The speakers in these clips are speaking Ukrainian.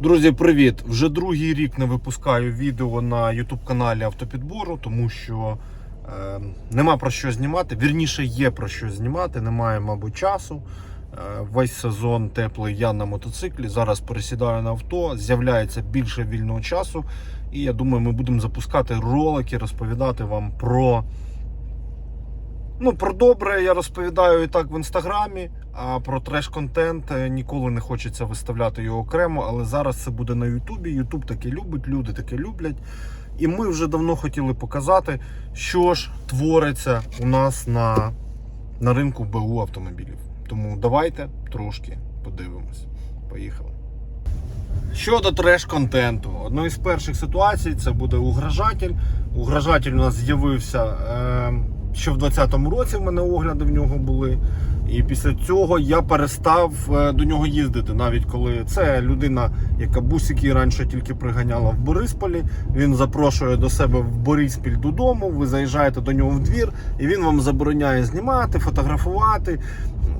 Друзі, привіт! Вже другий рік не випускаю відео на YouTube каналі автопідбору, тому що е, нема про що знімати. Вірніше, є про що знімати, немає, мабуть, часу. Е, весь сезон теплий я на мотоциклі. Зараз пересідаю на авто, з'являється більше вільного часу. І я думаю, ми будемо запускати ролики, розповідати вам про. Ну, про добре я розповідаю і так в інстаграмі, а про треш-контент е, ніколи не хочеться виставляти його окремо, але зараз це буде на Ютубі. Ютуб таке любить, люди таке люблять. І ми вже давно хотіли показати, що ж твориться у нас на, на ринку БУ автомобілів. Тому давайте трошки подивимось. Поїхали. Щодо треш-контенту, одною з перших ситуацій це буде угрожатель. Угрожатель у нас з'явився е, ще в 2020 році. В мене огляди в нього були. І після цього я перестав е, до нього їздити, навіть коли це людина, яка бусики раніше тільки приганяла в Борисполі. Він запрошує до себе в Бориспіль додому. Ви заїжджаєте до нього в двір, і він вам забороняє знімати, фотографувати.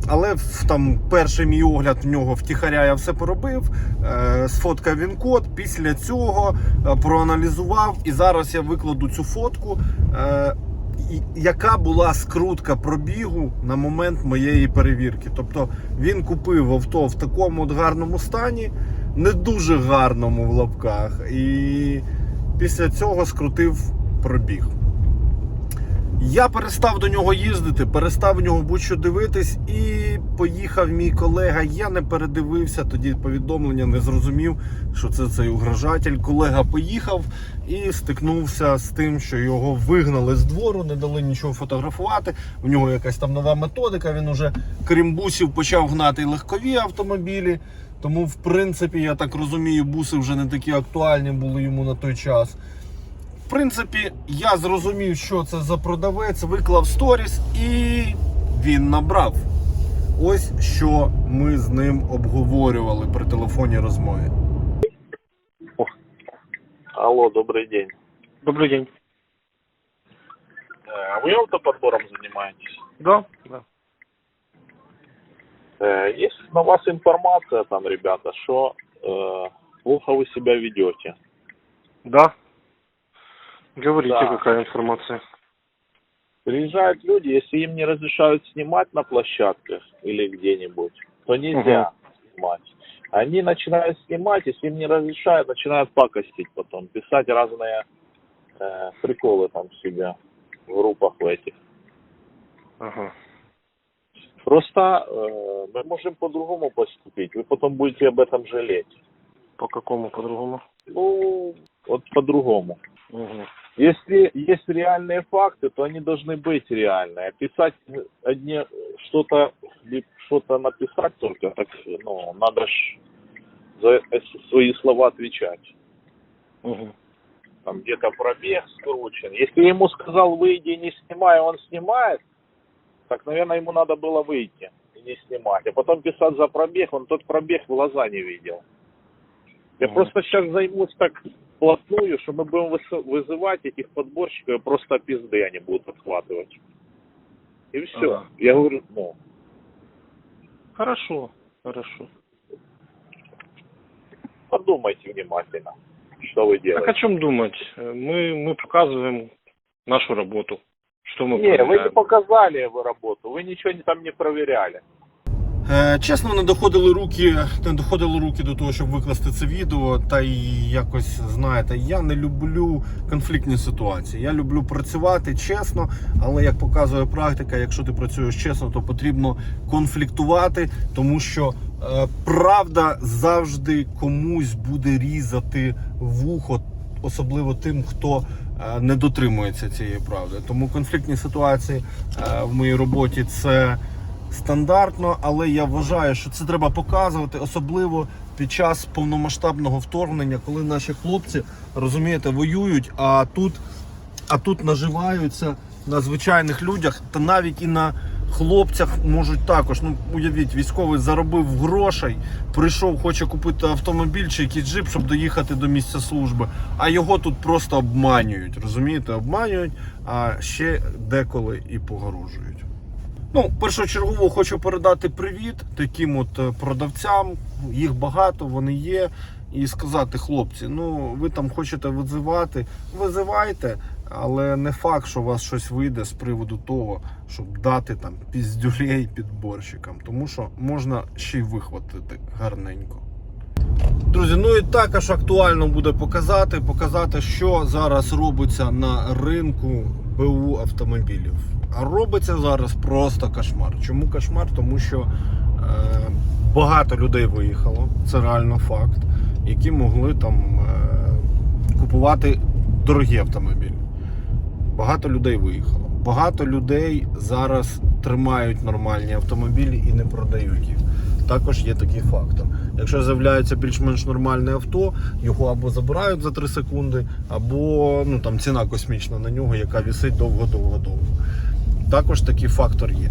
Але там перший мій огляд в нього втіхаря я все поробив. Е, сфоткав він код. Після цього е, проаналізував, і зараз я викладу цю фотку. Е, яка була скрутка пробігу на момент моєї перевірки. Тобто він купив авто в такому от гарному стані, не дуже гарному в лапках, і після цього скрутив пробіг. Я перестав до нього їздити, перестав в нього будь-що дивитись, і поїхав мій колега. Я не передивився тоді повідомлення, не зрозумів, що це цей угрожатель. Колега поїхав і стикнувся з тим, що його вигнали з двору, не дали нічого фотографувати. У нього якась там нова методика. Він уже крім бусів почав гнати легкові автомобілі. Тому, в принципі, я так розумію, буси вже не такі актуальні були йому на той час. В принципі, я зрозумів, що це за продавець, виклав сторіс і він набрав. Ось що ми з ним обговорювали при телефонній розмові. Алло, добрый день. Добрый день. Э, Вы автоподбором занимаетесь? Да, да. Э, Есть на вас информация там, ребята, что э, плохо вы себя ведете? Да. Говорите, Да. какая информация. Приезжают люди, если им не разрешают снимать на площадках или где-нибудь, то нельзя снимать. Они начинают снимать, если им не разрешают, начинают пакостить потом, писать разные э, приколы там себе в группах в этих. Ага. Просто э, мы можем по-другому поступить, вы потом будете об этом жалеть. По какому по-другому? Ну, вот по-другому. Угу. Если есть реальные факты, то они должны быть реальные. Писать одни что-то что-то написать только, так ну надо ж за свои слова отвечать. Угу. Там где-то пробег скручен. Если ему сказал выйди не снимай, он снимает, так, наверное, ему надо было выйти и не снимать. А потом писать за пробег, он тот пробег в глаза не видел. Я Мгм. просто сейчас займусь так вплотную, что мы будем вызывать этих подборщиков, и просто пизды они будут отхватывать. И все. Ага. Я говорю, ну, Хорошо, хорошо. подумайте внимательно, что вы Так делаете. о чем думать? Мы, мы показываем нашу работу. Что мы Не, вы не проверяем. показали его работу, вы ничего там не проверяли. Е, чесно, не доходили руки, не доходили руки до того, щоб викласти це відео. Та й якось знаєте, я не люблю конфліктні ситуації. Я люблю працювати чесно, але як показує практика, якщо ти працюєш чесно, то потрібно конфліктувати, тому що е, правда завжди комусь буде різати вухо, особливо тим, хто е, не дотримується цієї правди. Тому конфліктні ситуації е, в моїй роботі це стандартно, але я вважаю, що це треба показувати, особливо під час повномасштабного вторгнення, коли наші хлопці розумієте, воюють, а тут, а тут наживаються на звичайних людях, та навіть і на хлопцях можуть також. Ну уявіть, військовий заробив грошей, прийшов, хоче купити автомобіль чи якийсь джип, щоб доїхати до місця служби. А його тут просто обманюють. Розумієте, обманюють, а ще деколи і погрожують. Ну, першочергово хочу передати привіт таким от е, продавцям. Їх багато, вони є. і сказати, хлопці, ну ви там хочете визивати, визивайте, але не факт, що у вас щось вийде з приводу того, щоб дати там піздюлей підборщикам, тому що можна ще й вихватити гарненько. Друзі, ну і також актуально буде показати, показати, що зараз робиться на ринку БУ автомобілів. А робиться зараз просто кошмар. Чому кошмар? Тому що е, багато людей виїхало, це реально факт, які могли там е, купувати дорогі автомобілі. Багато людей виїхало. Багато людей зараз тримають нормальні автомобілі і не продають їх. Також є такий фактор. Якщо з'являється більш-менш нормальне авто, його або забирають за 3 секунди, або ну, там, ціна космічна на нього, яка вісить довго-довго-довго. Також такий фактор є.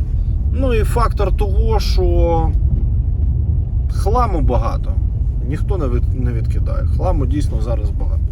Ну і фактор того, що хламу багато. Ніхто не, відкидає. Хламу дійсно зараз багато.